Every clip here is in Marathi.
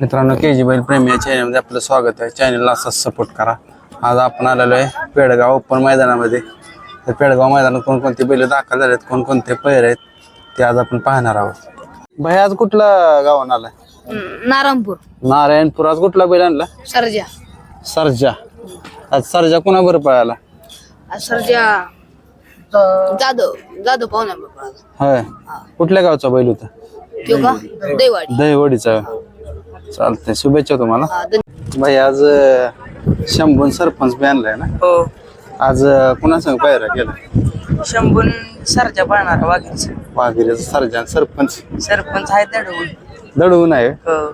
मित्रांनो के जी बैल प्रेमी या चॅनलमध्ये आपलं स्वागत आहे. चॅनलला असाच सपोर्ट करा. आज आपण आलेलो आहे पेडगाव ओपन मैदानामध्ये. तर पेडगाव मैदानात कोणकोणते बैल दाखल झालेत कोणकोणते पैर आहेत ते आज आपण पाहणार आहोत. भाई आज कुठला गावान आलाय नारायणपूर. नारायणपूर. आज कुठला बैल आणला? सरजा. सरजा. आज सरजा कुणा बरं पळाला? सरजा जाधव जाधव पाहुण्या होय. कुठल्या गावचा बैल होता? तो का? दैवाडी. दहीवडीचा चालतंय. शुभेच्छा तुम्हाला. हा, धन्य- भाई आज अं, शंभून सरपंच बी आणलाय ना? हो. आज कुणा संग पायरा केला? शंभून सरच्या पाळणार वाघीच. वाघिरीचा सर्जन सरपंच. सरपंच आहे दडवून. दडवून आहे हो.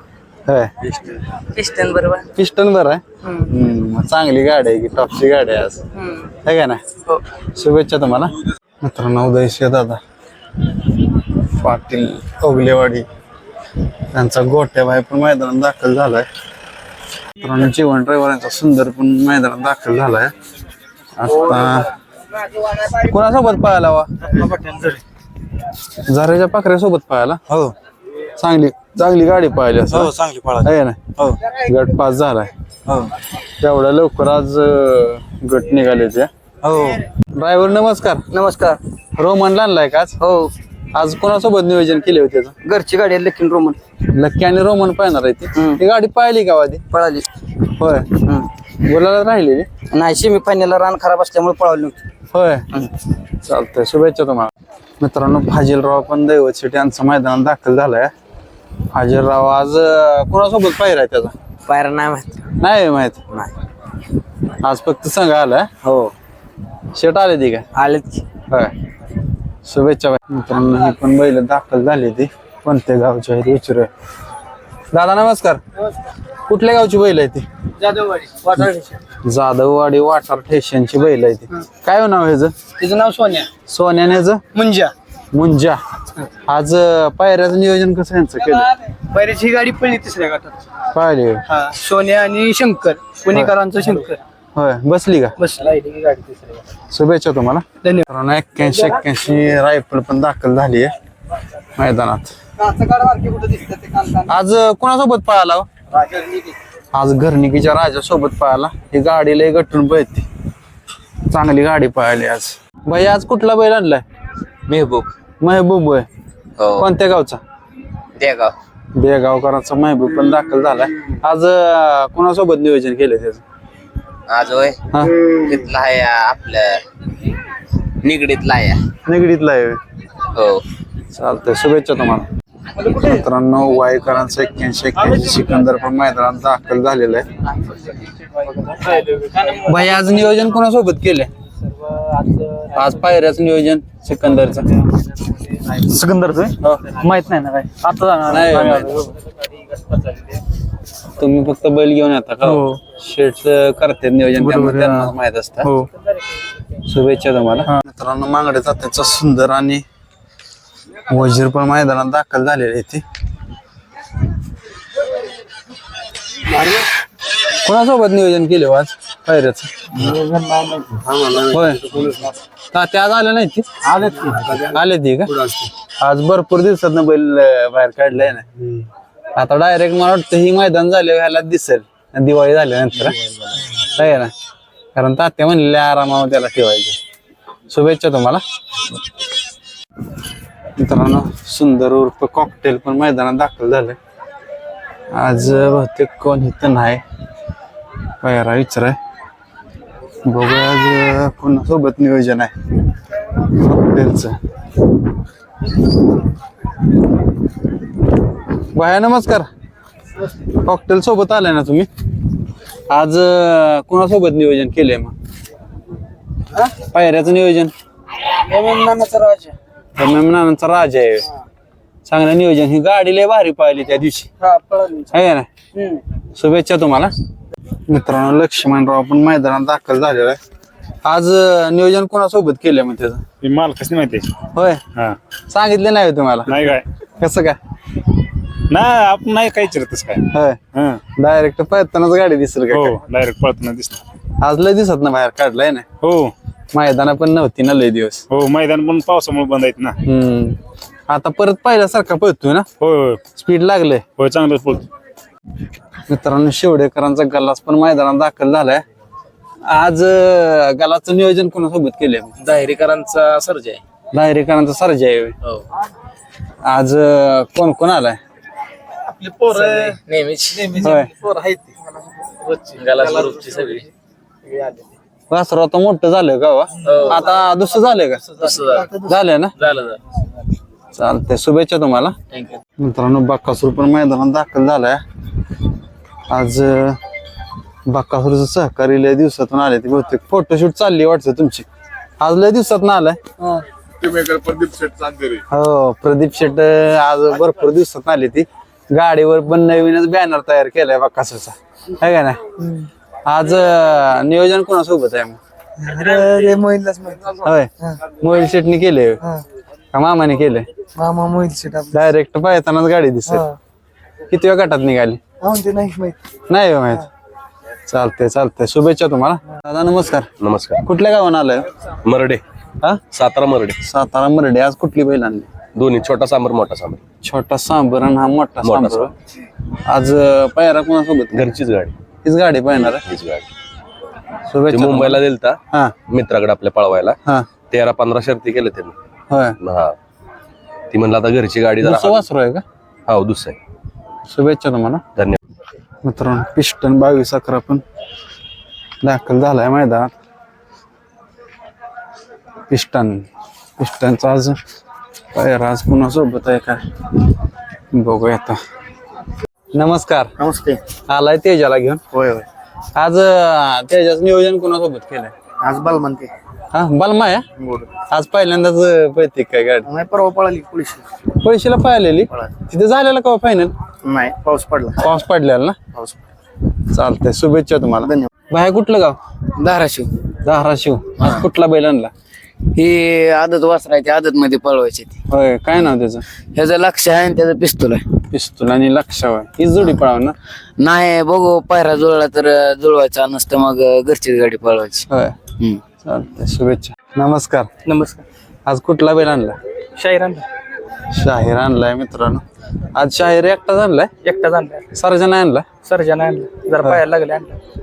होय. पिस्टन बरोबर. पिस्टन बरं आहे. हम्म. हम्म, मग चांगली गाडी आहे की टॉपची गाडी आहे आज. हम्म. है का ना हो. शुभेच्छा तुम्हाला. मित्रांनो उदयशी दादा. पाटील ओगलेवाडी त्यांचा गोट्या भाई पण मैदानात दाखल झालाय. मित्रांनो जीवन ड्रायव्हर यांचा सुंदर पण मैदानात दाखल झालाय. आता कोणासोबत पळाला वा? झऱ्याच्या पाखऱ्यासोबत पळाला? हो. चांगली चांगली गाडी पाहिली असं हो चांगली पळा आहे ना? हो. गट पास झालाय. हो. तेवढ्या लवकर आज अं, गट निघाले त्या हो. ड्रायव्हर नमस्कार. नमस्कार. रोमन आणलाय का आज? हो. आज कोणासोबत नियोजन केले होते त्याचं? घरची गाडी आहे लकीन रोमन लक्की आणि रोमन पाहणार आहे ती. हम्म. गाडी पाहिली का आधी? पळाली. होय. बोलायला राहिलेली नाही सेमी फायनलला रान खराब असल्यामुळे पळाली नव्हती. होय. चालतंय शुभेच्छा तुम्हाला. मित्रांनो फाजीलराव पण दैवत शेट्टी यांचा मैदानात दाखल झालाय. फाजीलराव आज अं, कोणासोबत पाहिला आहे त्याचा? पायरा नाही माहीत. नाही माहीत? नाही. आज फक्त संघ आलाय? हो. शेट आले ती का? आलेत की. होय. शुभेच्छा. मित्रांनो ही पण बैल दाखल झाली ती. कोणत्या गावची आहेत विचारूया. दादा नमस्कार. कुठल्या गावची बैल आहे ती? जाधववाडी वाटार ठेशनची बैल आहे ती. काय हो नाव ह्याचं? तिचं नाव सोन्या. सोन्यानेचं मुंजा. मुंजा. आज पायऱ्याचं नियोजन कसं यांचं केलं? पायऱ्याची गाडी पडली तिसऱ्या गटात. पाहिले सोन्या आणि शंकर पुणेकरांचा शंकर. होय बसली का? बस गाडी तिसऱ्या शुभेच्छा तुम्हाला. धन्यवाद. मित्रांनो एक्क्याऐंशी एक्क्याऐंशी रायफल पण दाखल झाली आहे मैदानात. आज अं, कोणासोबत पळाला हो? आज घरनिकीच्या राजासोबत पळाला. ही गाडी लय गटून पळते. चांगली गाडी पळाली आज. भाई आज कुठला बैल आणलाय? मेहबूब. महबूब आहे हो. कोणत्या गावचा? देगाव. बेगावकरांचा महबूब पण दाखल झालाय. आज अं, कोणासोबत नियोजन केलं त्याचं? आज होय. हा. तिथला आहे आपलं निगडीतला आहे. निगडीतला आहे. हो. चालतंय शुभेच्छा तुम्हाला. मित्रांनो वाईकरांचं एक्क्याऐंशी एक्क्याऐंशी सिकंदर पण मैदानात दाखल झालेलं आहे. भाई आज नियोजन कोणासोबत केलंय? आज पायऱ्याचं नियोजन सिकंदरचं. सिकंदरचं माहीत नाही ना काय. आता जाणार नाही. तुम्ही फक्त बैल घेऊन येता का? हो. शेट करते नियोजन त्यामुळे त्यांना माहीत असतं. हो. शुभेच्छा तुम्हाला. मित्रांनो मांगडे जात्याचा सुंदर आणि वजीर पण मैदानात दाखल झालेले ते. कोणासोबत नियोजन केले आज? पायऱ्याच. होय. का ते आज आले नाही ते? आले ते का? आज भरपूर दिवसात बैल अं, बाहेर काढलाय ना. आता डायरेक्ट मला वाटतं ही मैदान झाले ह्याला दिसेल. दिवाळी झाल्यानंतर. हा? आहे ना? कारण तात्या म्हणले आरामावर त्याला ठेवायचे. शुभेच्छा तुम्हाला. मित्रांनो सुंदर उर्फ कॉकटेल पण मैदानात दाखल झाले आज बहुतेक कोण इथं नाही. पायरा विचाराय बघू आज कोणासोबत नियोजन आहे. कॉकटेलचं भाया नमस्कार. कॉकटेल सोबत आलाय ना तुम्ही? आज अं, कोणासोबत नियोजन केलंय मग? पायऱ्याचं नियोजन? नानांचा राजा. आहे. चांगलं नियोजन. ही गाडी लय भारी पाहिली त्या दिवशी. हा पळाली आहे ना शुभेच्छा तुम्हाला. मित्रांनो लक्ष्मणराव पण मैदानात दाखल झालेला आहे. आज अं, नियोजन कोणासोबत केलंय मग त्याचं? ते माल कसं माहिती होय? हा. सांगितलं नाही हो तुम्हाला? नाही काय? कसं काय? नाही आपण नाही काय चिरतच काय. होय. हा. डायरेक्ट पळतानाच गाडी दिसेल का हो? डायरेक्ट पळताना दिसणार. आज लय दिसत ना बाहेर काढलाय ना? हो. मैदाना पण नव्हती ना लय दिवस. हो मैदान पण पावसामुळे बंद आहेत ना. हम्म. आता परत पहिल्यासारखा पळतोय ना? होय होय. स्पीड लागलंय. होय चांगलं पळतो मित्रांनो शिवडेकरांचा गल्लास पण मैदानात दाखल झालाय. आज अं, गलाचं नियोजन कोणासोबत केलंय? दायरेकरांचा सर्ज आहे. दायरेकरांचा सर्जा आहे हो. आज अं, कोण कोण आलाय? आपली पोरं नेहमीच. होय. गलास ग्रुपची सगळी. वासरू आता मोठं झालं का वा? आता दुसरं झालंय का? तसं झालं. झालंय ना? झालं झालं. चालतंय. शुभेच्छा तुम्हाला. थँक्यू मित्रांनो बाक्कासूर पण मैदानात दाखल झालाय. आज अं, बाक्कासूरचं सहकारी लय दिवसातून आले ते बहुतेक. फोटोशूट चालली वाटतं तुमची. आज लय दिवसात ना आलाय. हो. प्रदीप शेट आज भरपूर दिवसात आली ती. गाडीवर पण नवीनच बॅनर तयार केलाय बाक्कासूरचा है का नाही? आज अं, नियोजन कोणासोबत आहे मग? होय. मोबाईल शेटनी केले का मामाने केले मामा मोहिल शेट डायरेक्ट पायतानाच गाडी दिसेल. किती वेळ गटात निघाली? नाही माहीत. नाही हो माहीत. चालतंय चालतंय. शुभेच्छा तुम्हाला. दादा नमस्कार. नमस्कार. कुठल्या गावानं आलाय? मरडे. हा? सातारा मरडे. सातारा मरडे. आज कुठली बैल आणली? दोन्ही छोटा सांबर मोठा सांबर. छोटा सांबर आणि हा मोठा मोठा सांबर. आज पायरा कोणासोबत? घरचीच गाडी. हीच गाडी पाहणार आहे? हीच गाडी. ते शुभेच्छा मुंबईला दिलता हा. मित्राकडे आपल्या पळवायला. हा. तेरा पंधरा शर्ती केले त्यांनी. होय. हा. ती म्हणलं आता घरची गाडी जरा दुसरं वासरू आहे का? हा दुसरं आहे. शुभेच्छा तुम्हाला. धन्यवाद. मित्रांनो पिस्टन बावीस अकरा पण दाखल झालाय मैदानात. पिस्टन पिस्टनचा आज पायरा आज कुणासोबत आहे काय बघूया आता. नमस्कार. नमस्ते. आलाय तेजाला घेऊन? होय होय. आज अं, तेजाचं नियोजन कुणासोबत केलंय? आज बाल म्हणते हा बलमा आहे? आज पहिल्यांदाच अं, पळते काय गाडी? नाही परवा पळाली पोलीस पैशीला पाहिलेली तिथे झालेला का फायनल नाही पाऊस पडला. पाऊस पडलेला ना? पाऊस चालतंय शुभेच्छा तुम्हाला. धन्यवाद. बाहेर कुठलं गाव? धाराशिव. धाराशिव. आज कुठला बैल आणला? ही आदत वासरायची आदत मध्ये पळवायची ती. होय काय नाव त्याचं? ह्याचं लक्ष आहे आणि त्याचं पिस्तूल आहे. पिस्तूल आणि लक्षावर ही जोडी पळाव ना? नाही बघू पायरा जुळला तर जुळवायचा नसतं मग घरचीच गाडी पळवायची. होय. हम्म. चालतंय शुभेच्छा. नमस्कार. नमस्कार. आज कुठला बैल आणला? शाहिरान शाहीर आणलाय मित्रांनो. आज शाहीर एकटाच आणलाय एकटाच आणला सर्जन आणला? सर्जन आणलं. जरा पायाला लागले आणलं.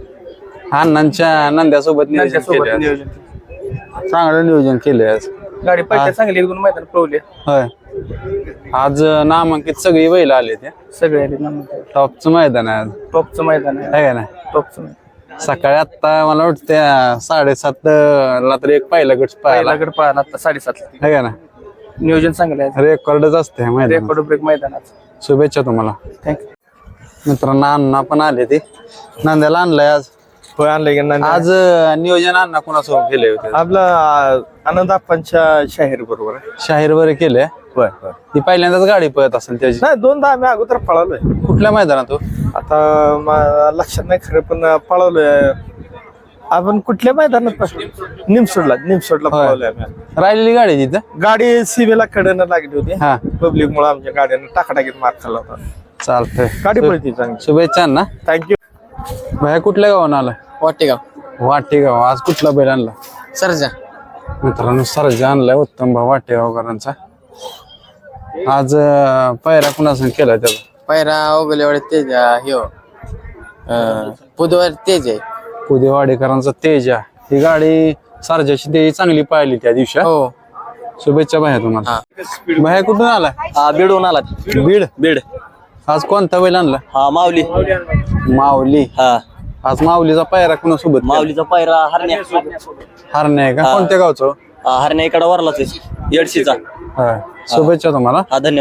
अण्णांच्या नंद्यासोबत. नियोजन चांगलं नियोजन केलंय आज. गाडी पळते चांगली एक दोन मैदान पळवले. होय. आज नामांकित सगळी बैल आले ते सगळे आले नंतर टॉपचं मैदान आहे आज. टॉपचं मैदान आहे. आहे का नाही? टॉपचं मैदान. सकाळी आता मला वाटतं साडेसात ला तर एक पहिला गट पाहायला पहिला गड पळाला आता साडेसातला आहे का ना नियोजन चांगलं आहे. रेकॉर्डच असते मैदान रेकॉर्ड ब्रेक मैदानात शुभेच्छा तुम्हाला. थँक्यू मित्रांनो अण्णा पण आले ते. नांद्याला आणलंय आज. होय आणलंय की नाही? आज अं, नियोजन अण्णा कोणासोबत केले होते? आपला आनंद आप्पांच्या शाहीर बरोबर आहे. शाहीर बरे केले होय होय. ती पहिल्यांदाच गाडी पळत असेल त्याची. नाही दोनदा आम्ही अगोदर पळवलोय कुठल्या मैदानात हो? आता मा- लक्षात नाही खरं पण पळवलोय आपण कुठल्या मैदानात पळवलं? निमसोडला निमसोडला. पळवलोय आम्ही. राहिलेली गाडी तिथं? गाडी सीमेला कडनं लागली होती. हा. पब्लिक मुळे आमच्या गाड्यानं टाकाटाकीत मार खाल्ला होता. चालतंय. गाडी पळती चांगली. शुभेच्छा अण्णा. थँक्यू बाहेर कुठल्या गावानं आला वाटेगाव. वाटेगाव. आज कुठला बैल आणला? सरजा. मित्रांनो सर्जा आणलाय उत्तम भाऊ वाटेगावकरांचा. आज अं, पायरा कुणासन केलाय त्याचा? पायरा ओगलेवाडी तेज ह्यो बुधवार तेज. आहे पुदेवाडेकरांचा तेजा. ही गाडी सारजाची तेजी चांगली पाहिली त्या दिवशी हा? हो. शुभेच्छा बाहेर तुम्हाला. बाहेर कुठून आला बिडून आला बीड? बीड. आज कोणता बैल आणला? हा माऊली. माऊली. हा. आज माऊलीचा पायरा कुणासोबत? माऊलीचा पायरा हरण्या. हरणे आहे का? कोणत्या गावचं? हरण्या इकडे वरलाच आहे. येडशीचा. होय. शुभेच्छा तुम्हाला. हा धन्यवाद.